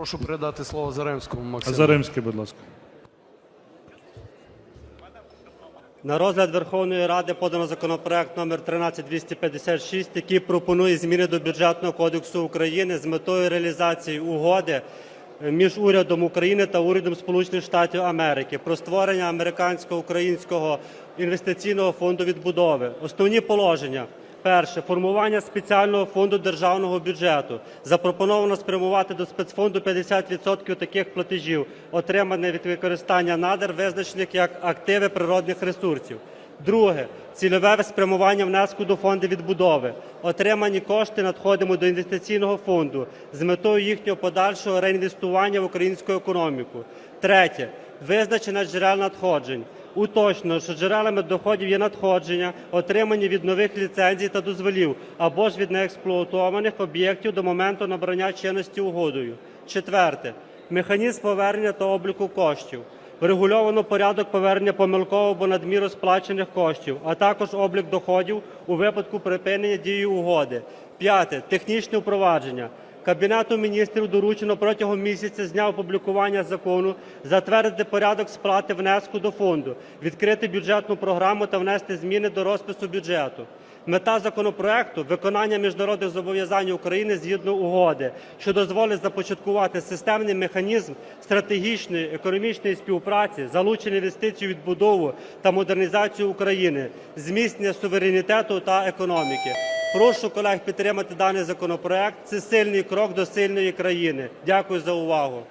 Прошу передати слово Заремському Максиму. Заремський, будь ласка. На розгляд Верховної Ради подано законопроект номер 13256, який пропонує зміни до бюджетного кодексу України з метою реалізації угоди між урядом України та урядом Сполучених Штатів Америки про створення американсько-українського інвестиційного фонду відбудови. Основні положення. Перше формування спеціального фонду державного бюджету. Запропоновано спрямувати до спецфонду 50% таких платежів, отриманих від використання надр, визначених як активи природних ресурсів. Друге цільове спрямування внеску до фонду відбудови. Отримані кошти надходимо до інвестиційного фонду з метою їхнього подальшого реінвестування в українську економіку. Третє визначення джерел надходжень. Уточнено, що джерелами доходів є надходження, отримані від нових ліцензій та дозволів або ж від неексплуатованих об'єктів до моменту набрання чинності угодою. Четверте механізм повернення та обліку коштів. Врегульовано порядок повернення помилково або надміру сплачених коштів, а також облік доходів у випадку припинення дії угоди. П'яте технічне впровадження. Кабінету міністрів доручено протягом місяця з дня опублікування закону затвердити порядок сплати внеску до фонду, відкрити бюджетну програму та внести зміни до розпису бюджету. Мета законопроекту виконання міжнародних зобов'язань України згідно угоди, що дозволить започаткувати системний механізм стратегічної економічної співпраці, залучення інвестицій відбудову та модернізацію України, зміцнення суверенітету та економіки. Прошу колег підтримати даний законопроект. Це сильний крок до сильної країни. Дякую за увагу.